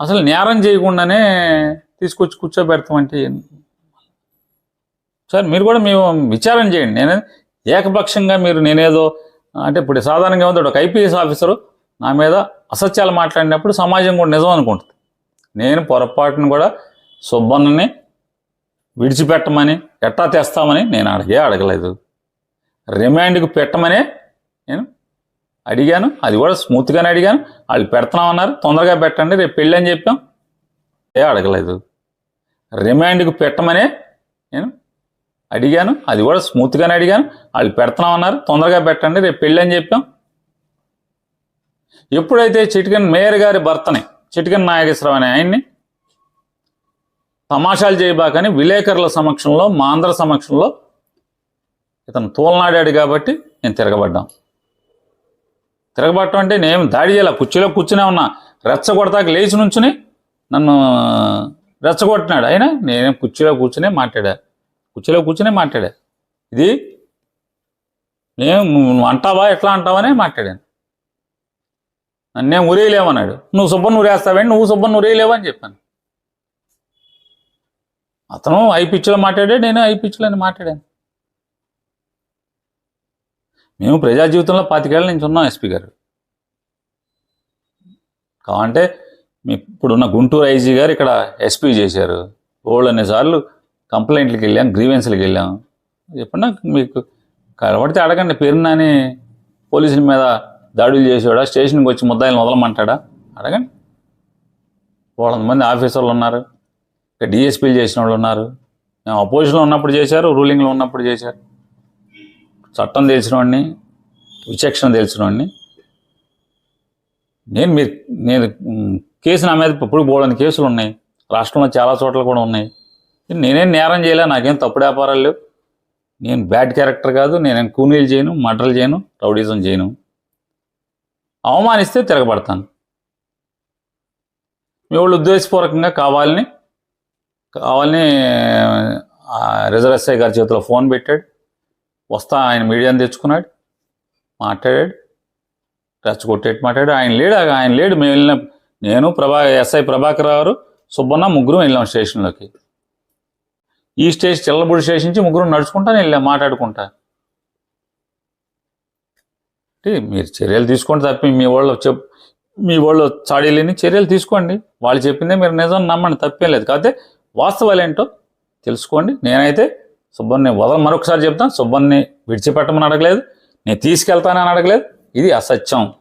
అసలు నేరం చేయకుండానే తీసుకొచ్చి కూర్చోబెడతామంటే సార్ మీరు కూడా మేము విచారం చేయండి. నేను ఏకపక్షంగా మీరు నేనేదో అంటే ఇప్పుడు సాధారణంగా ఏమవుతాడు ఒక ఐపీఎస్ ఆఫీసరు నా మీద అసత్యాలు మాట్లాడినప్పుడు సమాజం కూడా నిజం అనుకుంటుంది. నేను పొరపాటును కూడా సుబ్బన్నని విడిచిపెట్టమని ఎట్టా తెస్తామని నేను అడిగే అడగలేదు. రిమాండ్కి పెట్టమనే నేను అడిగాను అది కూడా స్మూత్గానే అడిగాను. వాళ్ళు పెడుతున్నామన్నారు తొందరగా పెట్టండి రేపు పెళ్ళి అని చెప్పాం. ఏ అడగలేదు. రిమాండ్కి పెట్టమనే నేను అడిగాను అది కూడా స్మూత్గానే అడిగాను. వాళ్ళు పెడుతున్నామన్నారు తొందరగా పెట్టండి రేపు పెళ్ళి అని చెప్పాం. ఎప్పుడైతే చిటికన్ మేయర్ గారి భర్తని చిటికన్ నాగేశ్వరరావు అనే ఆయన్ని తమాషాలు చేయబాకని విలేకరుల సమక్షంలో మా అందరి సమక్షంలో ఇతను తోలనాడాడు కాబట్టి నేను తిరగబడ్డాం. తిరగబట్టం అంటే నేను దాడి చేయాల? కుర్చీలో కూర్చునే ఉన్నా. రెచ్చగొడతాక లేచి నుంచుని నన్ను రెచ్చగొట్టినాడు. అయినా నేనేం కుర్చీలో కూర్చునే మాట్లాడా? కుర్చీలో కూర్చునే మాట్లాడా? ఇది నేను నువ్వు అంటావా? ఎట్లా అంటావనే మాట్లాడాను. నన్నేం ఉరేయలేమన్నాడు నువ్వు సుబ్బన్ ఉరేస్తావేంటి నువ్వు సుబ్బన్ ఉరేయలేవు అని చెప్పాను. అతను ఐ పిచ్చిలో మాట్లాడాడు నేను ఐ పిచ్చిలో మాట్లాడాను. మేము ప్రజా జీవితంలో పాతికేళ్ళ నుంచి ఉన్నాం ఎస్పీ గారు. కావంటే మీ ఇప్పుడున్న గుంటూరు ఐజీ గారు ఇక్కడ ఎస్పీ చేశారు. ఓళ్ళు అన్నిసార్లు కంప్లైంట్లకు వెళ్ళాం గ్రీవెన్స్లకు వెళ్ళాం. చెప్పండి మీకు కనబడితే అడగండి పేరునాని పోలీసుల మీద దాడులు చేసేవాడా స్టేషన్కి వచ్చి ముద్దాయిలు మొదలమంటాడా అడగండి. వాళ్ళ మంది ఆఫీసర్లు ఉన్నారు ఇక్కడ డిఎస్పీలు చేసిన వాళ్ళు ఉన్నారు. మేము అపోజిషన్లో ఉన్నప్పుడు చేశారు రూలింగ్లో ఉన్నప్పుడు చేశారు. చట్టం తెలిసిన వాడిని విచక్షణ తెలిసినవాడిని నేను మీరు నేను కేసు నా మీద ఇప్పుడు బోడని కేసులు ఉన్నాయి. రాష్ట్రంలో చాలా చోట్ల కూడా ఉన్నాయి. నేనేం నేరం చేయలే నాకేం తప్పుడు వ్యాపారాలు లేవు. నేను బ్యాడ్ క్యారెక్టర్ కాదు నేనేం కూనీలు చేయను మటర్లు చేయను రౌడీజం చేయను. అవమానిస్తే తిరగబడతాను. మీ వాళ్ళు ఉద్దేశపూర్వకంగా కావాలని కావాలని రిజర్వ్ ఎస్ఐ గారి చేతిలో ఫోన్ పెట్టాడు. వస్తా ఆయన మీడియాని తెచ్చుకున్నాడు. మాట్లాడాడు. రెచ్చగొట్టేట్టు మాట్లాడాడు. ఆయన లేడు ఆయన లేడు. మేము వెళ్ళిన నేను ప్రభా ఎస్ఐ ప్రభాకర్ గారు సుబ్బన్న ముగ్గురు వెళ్ళాం స్టేషన్లోకి. ఈ స్టేషన్ చిల్లబుడి స్టేషన్ నుంచి ముగ్గురు నడుచుకుంటాను వెళ్ళాం మాట్లాడుకుంటా. అంటే మీరు చర్యలు తీసుకోండి తప్పి మీ వాళ్ళు చెప్ మీ వాళ్ళు చాడీలేని చర్యలు తీసుకోండి. వాళ్ళు చెప్పిందే మీరు నిజం నమ్మండి తప్పేం లేదు. కాకపోతే వాస్తవాలు ఏంటో తెలుసుకోండి. నేనైతే సుబ్బన్ని వదల మరొకసారి చెప్తాను సుబ్బన్ని విడిచిపెట్టమని అడగలేదు. నేను తీసుకెళ్తానని అడగలేదు. ఇది అసత్యం.